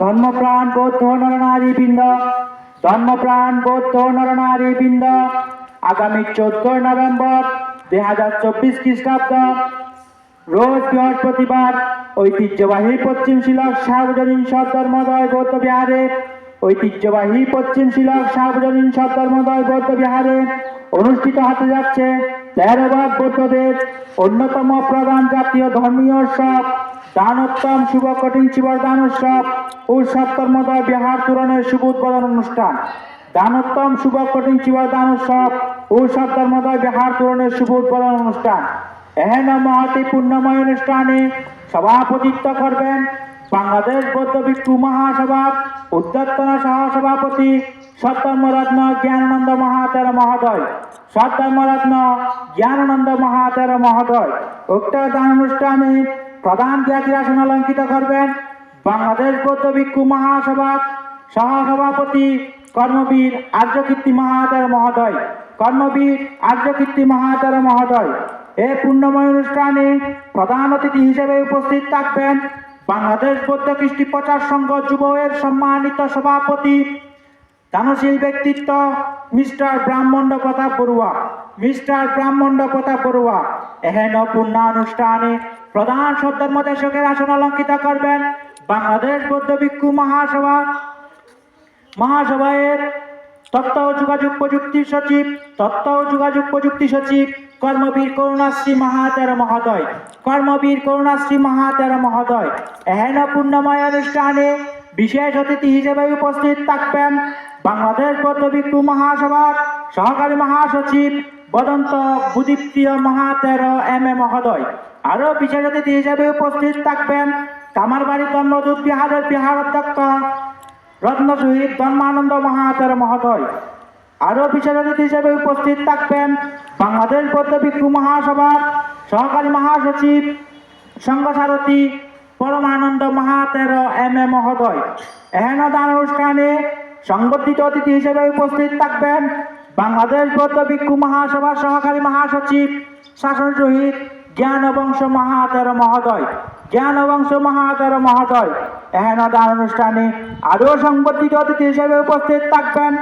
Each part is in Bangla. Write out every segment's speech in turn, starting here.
ধর্মপ্রাণ বৌদ্ধ নরনারী বৃন্দ ধর্মপ্রাণ বৌদ্ধ নরনারী বৃন্দ আগামী চোদ্দই নভেম্বর দুই হাজার চব্বিশ খ্রিস্টাব্দ রোজ বৃহস্পতিবার ঐতিহ্যবাহী পশ্চিম শিলক সার্বজনীন সদ্ধর্মদয় বৌদ্ধ বিহারে ঐতিহ্যবাহী পশ্চিম শিলক সার্বজনীন সদ্ধর্মদয় বৌদ্ধ বিহারে অনুষ্ঠিত হতে যাচ্ছে তেরো ভাগ বৌদ্ধদের অন্যতম প্রধান জাতীয় ধর্মীয় উৎসব দানোত্তম শুভ কঠিন শিবর দান উৎসব ও সত্তর্মদয় বিহার তুরণের শুভ উদ্বোধন অনুষ্ঠান। দানোত্তম শুভ কঠিন শিবর দান উৎসব ও সত্তর্মদয় বিহার তুরণের শুভ উদ্বোধন অনুষ্ঠান। এহেন মহতি পুণ্যময় অনুষ্ঠানে সভাপতিত্ব করবেন বাংলাদেশ বৌদ্ধ ভিক্ষু মহাসভার উদ্যোত্তনা সহ সভাপতি সত্যমরত্ন জ্ঞানানন্দ মহাতের মহোদয়। সত্যমরত্ন জ্ঞানানন্দ মহাতের মহোদয়। উক্ত দান অনুষ্ঠানে প্রধান জ্ঞাতি আসন অলঙ্কিত করবেন বাংলাদেশ বৌদ্ধ ভিক্ষু মহাসভার সহসভাপতি কর্মবীর আর্যকীর্তি মহাতের মহোদয়। কর্মবীর আর্যকীর্তি মহাতের মহোদয়। এই পুণ্যময় অনুষ্ঠানে প্রধান অতিথি হিসেবে উপস্থিত থাকবেন বাংলাদেশ বৌদ্ধ কৃষ্টি প্রচার সংঘ যুবের সম্মানিত সভাপতি, দানশীল ব্যক্তিত্ব মিস্টার ব্রাহ্মণ্ড প্রতাপ বড়ুয়া। মিস্টার ব্রাহ্মণ্ড প্রতাপ বড়ুয়া। এহেন পুণ্যানুষ্ঠানে প্রধান সদ্ধর্ম দেশকের আসন অলঙ্কিত করবেন বাংলাদেশ বৌদ্ধ ভিক্ষু মহাসভা। মহাসভায়ের তথ্য ও যোগাযোগ প্রযুক্তি সচিব তথ্য ও যোগাযোগ প্রযুক্তি সচিব, কর্মবীর করুণাশ্রী মহাতের মহোদয়, কর্মবীর করুণাশ্রী মহাতের মহোদয় এহেন পূর্ণময় অনুষ্ঠানে বিশেষ অতিথি হিসেবে উপস্থিত থাকবেন বাংলাদেশ বৌদ্ধ ভিক্ষু মহাসভার সহকারী মহাসচিব বদন্ত বুদীপ্তীয় মহাতের এম এ মহোদয়। আরও বিশেষ অতিথি হিসেবে উপস্থিত থাকবেন কামারবাড়ি ধর্মদূত বিহারের বিহার অধ্যক্ষ রত্ন শহীদ ধর্মানন্দ মহাতের মহোদয়। আরও বিশেষ অতিথি হিসেবে উপস্থিত থাকবেন বাংলাদেশ বৌদ্ধ ভিক্ষু মহাসভার সহকারী মহাসচিব সংঘসারথী পরমানন্দ মহাতের এম এ মহোদয়। এহেন দান অনুষ্ঠানে সংবর্ধিত অতিথি হিসেবে উপস্থিত থাকবেন বাংলাদেশ বৌদ্ধ ভিক্ষু মহাসভার সহকারী মহাসচিব, শাসন শহীদ, জ্ঞান বংশ মহাতের মহোদয়। জ্ঞান বংশ মহাতের মহোদয়, এহেন দান অনুষ্ঠানে আরও সংবর্ধিত অতিথি হিসেবে উপস্থিত থাকবেন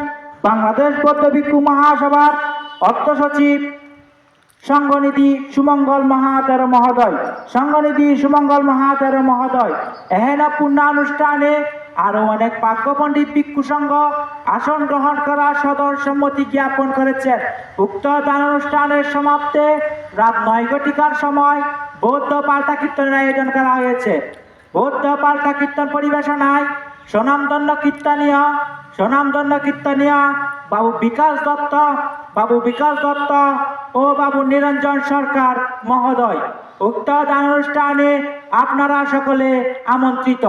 বাংলাদেশ বৌদ্ধ ভিক্ষু মহাসভার অর্থ সচিব সংঘনীতি সুমঙ্গল মহাতের মহোদয় সংঘনীতি সুমঙ্গল মহাতের মহোদয়। এহেন পূর্ণানুষ্ঠানে আরও অনেক পাক্য পণ্ডিত ভিক্ষু সংঘ আসন গ্রহণ করার সদর সম্মতি জ্ঞাপন করেছেন। উক্ত দানানুষ্ঠানের সমাপ্তে রাত নয় ঘটিকার সময় বৌদ্ধ পাল্টা কীর্তনের আয়োজন করা হয়েছে। বৌদ্ধ পাল্টা কীর্তন পরিবেশনায় সোনামদণ্ড কীর্তানিয়া সোনামদণ্ড কীর্তানিয়া বাবু বিকাশ দত্ত, বাবু বিকাশ দত্ত, ও বাবু নিরঞ্জন সরকার মহোদয়। উক্ত অনুষ্ঠানে আপনারা সকলে আমন্ত্রিত।